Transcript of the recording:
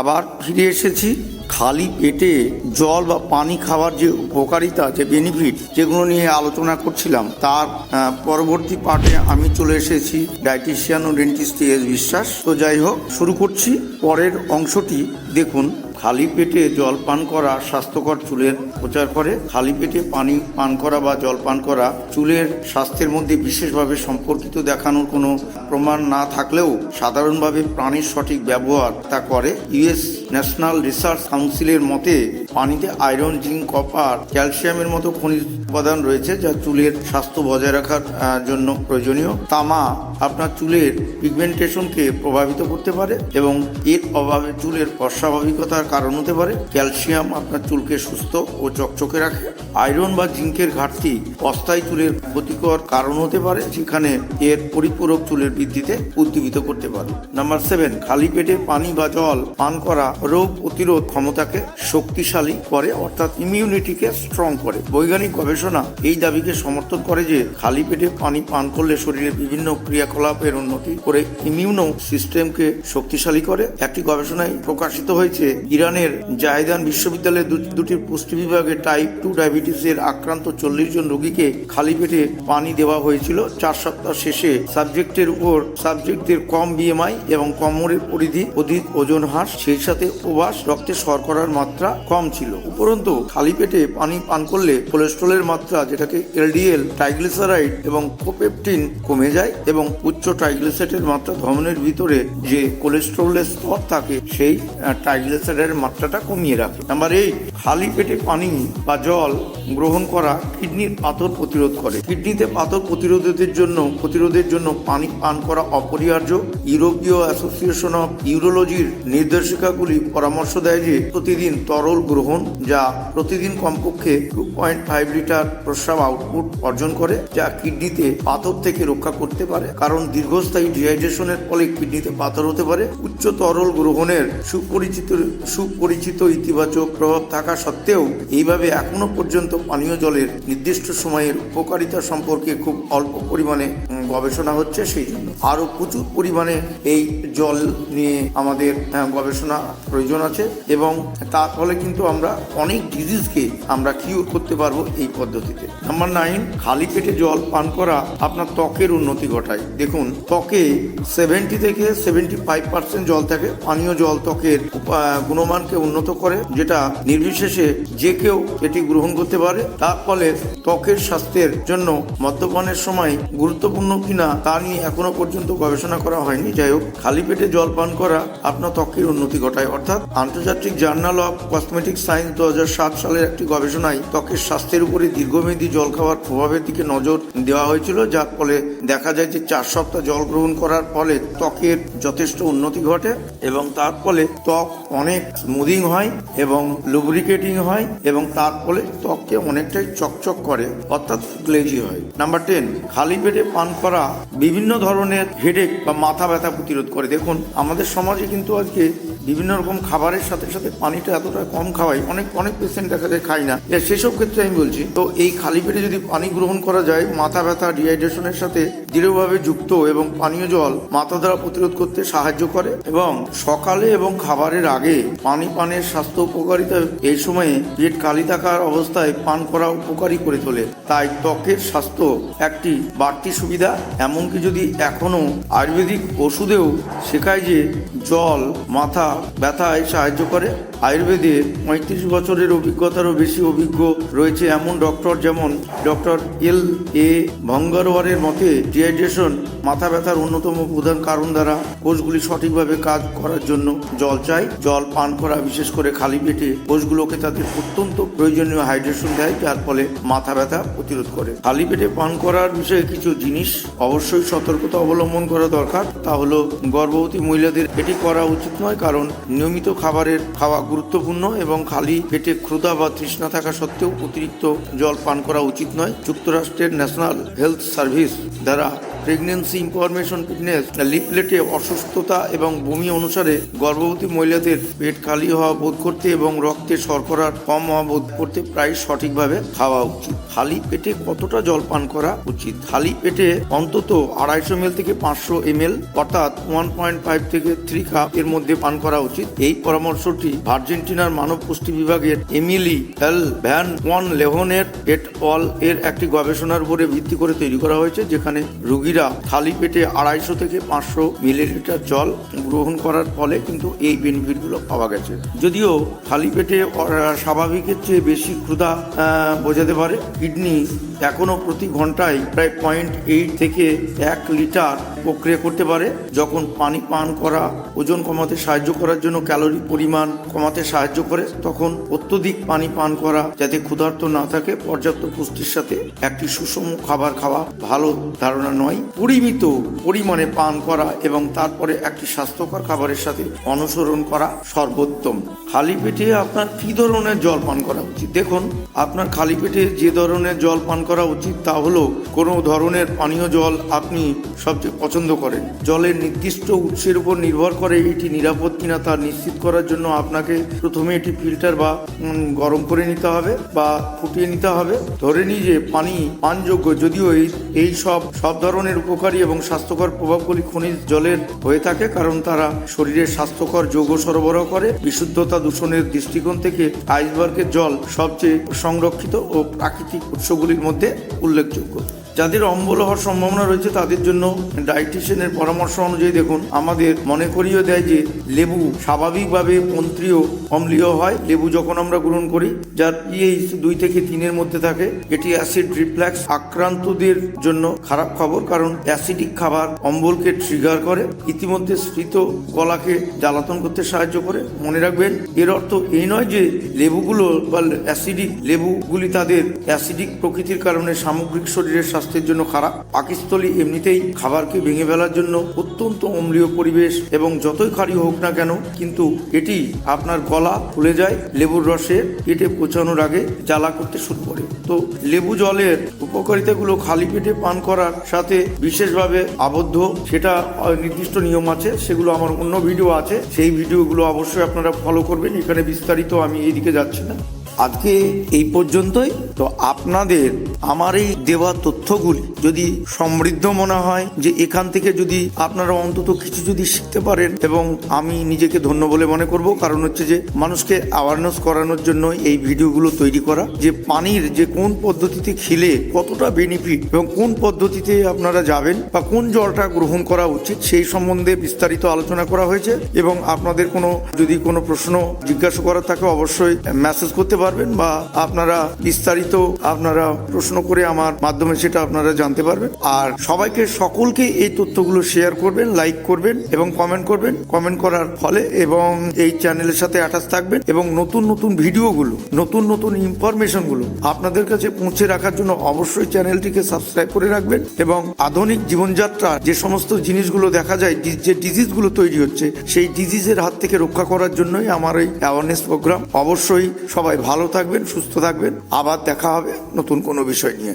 আবার ফিরে এসেছি। খালি পেটে জল বা পানি খাওয়ার যে উপকারিতা, যে বেনিফিট যেগুলো নিয়ে আলোচনা করছিলাম, তার পরবর্তী পার্টে আমি চলে এসেছি ডায়েটিশিয়ান ও ডেন্টিস্ট এস বিশ্বাস। তো যাই হোক, শুরু করছি। পরের অংশটি দেখুন। খালি পেটে জল পান করা স্বাস্থ্যকর চুলের প্রচার করে। খালি পেটে পানি পান করা বা জল পান করা চুলের স্বাস্থ্যের মধ্যে বিশেষভাবে সম্পর্কিত দেখানোর কোনো প্রমাণ না থাকলেও সাধারণভাবে প্রাণীর সঠিক ব্যবহার তা করে। ইউএস ন্যাশনাল রিসার্চ কাউন্সিলের মতে, পানিতে আয়রন, জিঙ্ক, কপার, ক্যালসিয়ামের মতো খনিজ উপাদান রয়েছে যা চুলের স্বাস্থ্য বজায় রাখার জন্য প্রয়োজনীয়। তামা আপনার চুলের পিগমেন্টেশনকে প্রভাবিত করতে পারে এবং এর অভাবে চুলের অস্বাভাবিকতার কারণ হতে পারে। ক্যালসিয়াম আপনার চুলকে সুস্থ ও চকচকে রাখে। আয়রন বা জিঙ্কের ঘাটতি অস্থায়ী চুলের ক্ষতিকর কারণ হতে পারে, যেখানে এর পরিপূরক চুলের বৃদ্ধিতে উদ্দীবিত করতে পারে। নাম্বার সেভেন, খালি পেটে পানি বা জল পান করা রোগ প্রতিরোধ ক্ষমতাকে শক্তিশালী করে, অর্থাৎ ইমিউনিটিকে স্ট্রং করে। বৈজ্ঞানিক গবেষণা এই দাবিকে সমর্থন করে যে, খালি পেটে পানি পান করলে শরীরে বিভিন্ন ক্রিয়াকলাপের উন্নতি করে ইমিউনো সিস্টেমকে শক্তিশালী করে। একটি গবেষণায় প্রকাশিত হয়েছে, ইরানের জায়দান বিশ্ববিদ্যালয়ের দুটি পুষ্টি বিভাগে টাইপ টু ডায়াবেটিসের আক্রান্ত চল্লিশ জন রোগীকে খালি পেটে পানি দেওয়া হয়েছিল। চার সপ্তাহ শেষে সাবজেক্টের উপর সাবজেক্টদের কম বিএমআই এবং কোমরের পরিধি অধিক ওজন হ্রাস। সেই সাথে প্রবাস রক্তে শর্করার মাত্রা কম ছিল। উপরন্তু, খালি পেটে পানি পান করলে কোলেস্ট্রলের মাত্রা, যেটাকে এলডিএল, ট্রাইগ্লিসারাইড এবং কোপেপটিন, কমে যায় এবং উচ্চ ট্রাইগ্লিসারাইডের মাত্রা ধমনের ভিতরে যে কোলেস্ট্রলের স্তর থাকে, সেই ট্রাইগ্লিসারাইডের মাত্রাটা কমিয়ে রাখে। নাম্বার এইট খালি পেটে পানি বা জল গ্রহণ করা কিডনির পাথর প্রতিরোধ করে। কিডনিতে পাথর প্রতিরোধের জন্য প্রতিরোধের জন্য পানি পান করা অপরিহার্য। ইউরোপীয় অ্যাসোসিয়েশন অফ ইউরোলজির নির্দেশিকাগুলি পরামর্শ দেয় যে প্রতিদিন তরল গ্রহণ যা প্রতিদিন কমপক্ষে টু পয়েন্ট ফাইভ লিটার প্রস্রাব আউটপুট অর্জন করে, যা কিডনিতে পাথর থেকে রক্ষা করতে পারে। কারণ দীর্ঘস্থায়ী ডিহাইড্রেশনের ফলে কিডনিতে পাথর হতে পারে। উচ্চ তরল গ্রহণের সুপরিচিত সুপরিচিত ইতিবাচক প্রভাব থাকা সত্ত্বেও এইভাবে এখনও পর্যন্ত পানীয় জলের নির্দিষ্ট সময়ের উপকারিতা সম্পর্কে খুব অল্প পরিমাণে গবেষণা হচ্ছে সেই জন্য। আরও প্রচুর পরিমাণে এই জল নিয়ে আমাদের আহ, গবেষণা প্রয়োজন আছে এবং তার ফলে কিন্তু আমরা অনেক ডিজিজকে আমরা কিউর করতে পারব এই পদ্ধতিতে। নাম্বার নাইন খালি পেটে জল পান করা আপনার ত্বকের উন্নতি ঘটায়। দেখুন ত্বকে সেভেন্টি থেকে সেভেন্টি ফাইভ পার্সেন্ট জল থাকে। পানীয় জল ত্বকের গুণমানকে উন্নত করে যেটা নির্বিশেষে যে কেউ এটি গ্রহণ করতে পারে। তার ফলে ত্বকের স্বাস্থ্যের জন্য মদ্যপানের সময় গুরুত্বপূর্ণ কিনা তা নিয়ে এখনও পর্যন্ত গবেষণা করা হয়নি। যাই হোক, খালি পেটে জল পান করা আপনার ত্বকের উন্নতি ঘটায়। অর্থাৎ আন্তর্জাতিক জার্নাল অফ কসমেটিক সায়েন্স দু হাজার সাত সালের একটি গবেষণায় ত্বকের স্বাস্থ্যের উপরে দীর্ঘমেয়াদী জল খাওয়ার প্রভাবের দিকে নজর দেওয়া হয়েছিল, যার ফলে দেখা যায় যে চার সপ্তাহ জল গ্রহণ করার ফলে ত্বকের যথেষ্ট উন্নতি ঘটে এবং তার ফলে ত্বক অনেক স্মুদিং হয় এবং লুব্রিকেটিং হয় এবং তার ফলে ত্বককে অনেকটাই চকচক করে, অর্থাৎ গ্লেজি হয়। নাম্বার টেন খালি পেটে পান করা বিভিন্ন ধরনের হেডেক বা মাথা ব্যথা প্রতিরোধ করে। দেখুন, আমাদের সমাজে কিন্তু আজকে বিভিন্ন রকম খাবারের সাথে সাথে পানিটা এতটা কম খাওয়াই, অনেক অনেক পেশেন্ট দেখা যায় খায় না। সেসব ক্ষেত্রে আমি বলছি, তো এই খালি পেটে যদি পানি গ্রহণ করা যায়, মাথা ব্যথা ডিহাইড্রেশনের সাথে দৃঢ়ভাবে যুক্ত এবং পানীয় জল মাথা দ্বারা প্রতিরোধ করতে সাহায্য করে এবং সকালে এবং খাবারের আগে পানি পানের স্বাস্থ্য উপকারিতা এই সময়ে পেট খালি থাকার অবস্থায় পান করা উপকারী করে তোলে। তাই ত্বকের স্বাস্থ্য একটি বাড়তি সুবিধা এমনকি যদি এখনও আয়ুর্বেদিক ওষুধেও শেখায় যে জল মাথা ব্যথায় সাহায্য করে। আয়ুর্বেদে পঁয়ত্রিশ বছরের অভিজ্ঞতারও বেশি অভিজ্ঞ রয়েছে এমন ডক্টর যেমন ডক্টর এল এ ভঙ্গারওয়ারের মতে ডিহাইড্রেশন মাথা ব্যথার অন্যতম প্রধান কারণ দ্বারা কোষগুলি সঠিকভাবে কাজ করার জন্য জল চাই জল পান করা, বিশেষ করে খালি পেটে কোষগুলোকে তাদের অত্যন্ত প্রয়োজনীয় হাইড্রেশন দেয়, যার ফলে মাথা ব্যথা প্রতিরোধ করে। খালি পেটে পান করার বিষয়ে কিছু জিনিস অবশ্যই সতর্কতা অবলম্বন করা দরকার। তা হলো, গর্ভবতী মহিলাদের এটি করা উচিত নয়, কারণ নিয়মিত খাবারের খাওয়া গুরুত্বপূর্ণ এবং খালি পেটে ক্ষুধা বা তৃষ্ণা থাকা সত্ত্বেও অতিরিক্ত জল পান করা উচিত নয়। যুক্তরাষ্ট্রের ন্যাশনাল হেলথ সার্ভিস দ্বারা প্রেগনেন্সি ইনফরমেশন ফিটনেস লিফলেটে অসুস্থতা এবং বমি অনুসারে গর্ভবতী মহিলাদের পেট খালি হওয়া বোধ করতে এবং রক্তে শর্করার কম হওয়া বোধ করতে প্রায় সঠিকভাবে খাওয়া উচিত। খালি পেটে কতটা জল পান করা উচিত? খালি পেটে অন্তত আড়াইশো এম থেকে পাঁচশো এম অর্থাৎ ওয়ান পয়েন্ট ফাইভ থেকে থ্রি কাপ এর মধ্যে পান করা উচিত। এই পরামর্শটি আর্জেন্টিনার মানব পুষ্টি বিভাগের এমিলি এল ভ্যান ওয়ান লেহনের এট অল এর একটি গবেষণার উপরে ভিত্তি করে তৈরি করা হয়েছে, যেখানে রোগীরা খালি পেটে আড়াইশো থেকে পাঁচশো মিলিলিটার জল গ্রহণ করার ফলে কিন্তু এই বেনিফিটগুলো পাওয়া গেছে। যদিও খালি পেটে স্বাভাবিকের চেয়ে বেশি ক্ষুধা বোঝাতে পারে। কিডনি এখনও প্রতি ঘন্টায় প্রায় পয়েন্ট এইট থেকে এক লিটার প্রক্রিয়া করতে পারে। যখন পানি পান করা, ওজন কমাতে সাহায্য করার জন্য ক্যালোরি পরিমাণ কমাতে সাহায্য করে, তখন অত্যধিক পানি পান করা যাতে ক্ষুধার্ত না থাকে, পর্যাপ্ত পুষ্টির সাথে একটি সুষম খাবার খাওয়া ভালো ধারণা নয়। পরিমিত পরিমাণে পান করা এবং তারপরে একটি স্বাস্থ্যকর খাবারের সাথে অনুসরণ করা সর্বোত্তম। খালি পেটে আপনার কি ধরনের জল পান করা উচিত? দেখুন, আপনার খালি পেটে যে ধরনের জল পান করা উচিত তা হলো কোনো ধরনের পানীয় জল আপনি সবচেয়ে পছন্দ করেন। জলের নির্দিষ্ট উৎসের উপর নির্ভর করে এটি নিরাপদ কিনা তা নিশ্চিত করার জন্য আপনাকে প্রথমে এটি ফিল্টার বা গরম করে নিতে হবে বা ফুটিয়ে নিতে হবে। ধরে নিই যে পানি পানযোগ্য, যদিও এই সব সব ধরনের উপকারী এবং স্বাস্থ্যকর প্রভাবগুলি খনিজ জলের হয়ে থাকে কারণ তারা শরীরের স্বাস্থ্যকর যৌগ সরবরাহ করে। বিশুদ্ধতা দূষণের দৃষ্টিকোণ থেকে আইসবার্গের জল সবচেয়ে সংরক্ষিত ও প্রাকৃতিক উৎসগুলির মধ্যে উল্লেখযোগ্য। যাদের অম্বল হওয়ার সম্ভাবনা রয়েছে, তাদের জন্য ডায়েটিশিয়ানের পরামর্শ অনুযায়ী দেখুন। আমাদের মনে করিয়ে দেয় যে, লেবু স্বাভাবিকভাবে মন্ত্রীয় অম্লীয় হয়। লেবু যখন আমরা গ্রহণ করি, যার পিএইচ দুই থেকে তিনের মধ্যে থাকে, এটি অ্যাসিড রিফ্ল্যাক্স আক্রান্তদের জন্য খারাপ খবর, কারণ অ্যাসিডিক খাবার অম্বলকে ট্রিগার করে, ইতিমধ্যে স্ফীত গলাকে জ্বালাতন করতে সাহায্য করে। মনে রাখবেন, এর অর্থ এই নয় যে, লেবুগুলো বা অ্যাসিডিক লেবুগুলি তাদের অ্যাসিডিক প্রকৃতির কারণে সামগ্রিক শরীরের স্বাস্থ্যের জন্য খারাপ। পাকিস্তলি এমনিতেই খাবারকে ভেঙে ফেলার জন্য অত্যন্ত অম্লীয় পরিবেশ এবং যতই খারি হোক না কেন, কিন্তু এটি আপনার গলা ফুলে যায়, লেবুর রসে পেটে পৌঁছানোর আগে জ্বালা করতে শুরু করে। তো লেবু জলের উপকারিতাগুলো খালি পেটে পান করার সাথে বিশেষভাবে আবদ্ধ, সেটা নির্দিষ্ট নিয়ম আছে, সেগুলো আমার অন্য ভিডিও আছে, সেই ভিডিওগুলো অবশ্যই আপনারা ফলো করবেন, এখানে বিস্তারিত আমি এইদিকে যাচ্ছি না। আজকে এই পর্যন্তই। তো আপনাদের আমার এই দেওয়া তথ্যগুলি যদি সমৃদ্ধ মনে হয়, যে এখান থেকে যদি আপনারা অন্তত কিছু যদি শিখতে পারেন এবং আমি নিজেকে ধন্য বলে মনে করব, কারণ হচ্ছে যে মানুষকে অ্যাওয়ারনেস করানোর জন্য এই ভিডিওগুলো তৈরি করা, যে পানির যে কোন পদ্ধতিতে খেলে কতটা বেনিফিট এবং কোন পদ্ধতিতে আপনারা যাবেন বা কোন জলটা গ্রহণ করা উচিত, সেই সম্বন্ধে বিস্তারিত আলোচনা করা হয়েছে। এবং আপনাদের কোনো, যদি কোনো প্রশ্ন জিজ্ঞাসা করার থাকে, অবশ্যই মেসেজ করতে পারবেন বা আপনারা বিস্তারিত আপনারা প্রশ্ন করে আমার মাধ্যমে সেটা আপনারা জানতে পারবেন। আর সবাইকে, সকলকে এই তথ্যগুলো শেয়ার করবেন লাইক করবেন এবং কমেন্ট করবেন। কমেন্ট করার ফলে এবং এই চ্যানেলের সাথে অ্যাটাচ থাকবেন এবং নতুন নতুন ভিডিওগুলো, নতুন নতুন ইনফরমেশনগুলো আপনাদের কাছে পৌঁছে রাখার জন্য অবশ্যই চ্যানেলটিকে সাবস্ক্রাইব করে রাখবেন এবং আধুনিক জীবনযাত্রা, যে সমস্ত জিনিসগুলো দেখা যায় যে ডিজিজগুলো তৈরি হচ্ছে, সেই ডিজিজের হাত থেকে রক্ষা করার জন্যই আমার এই অ্যাওয়ারনেস প্রোগ্রাম অবশ্যই সবাই ভালো থাকবেন সুস্থ থাকবেন। আবার দেখা হবে নতুন কোনো বিষয় নিয়ে।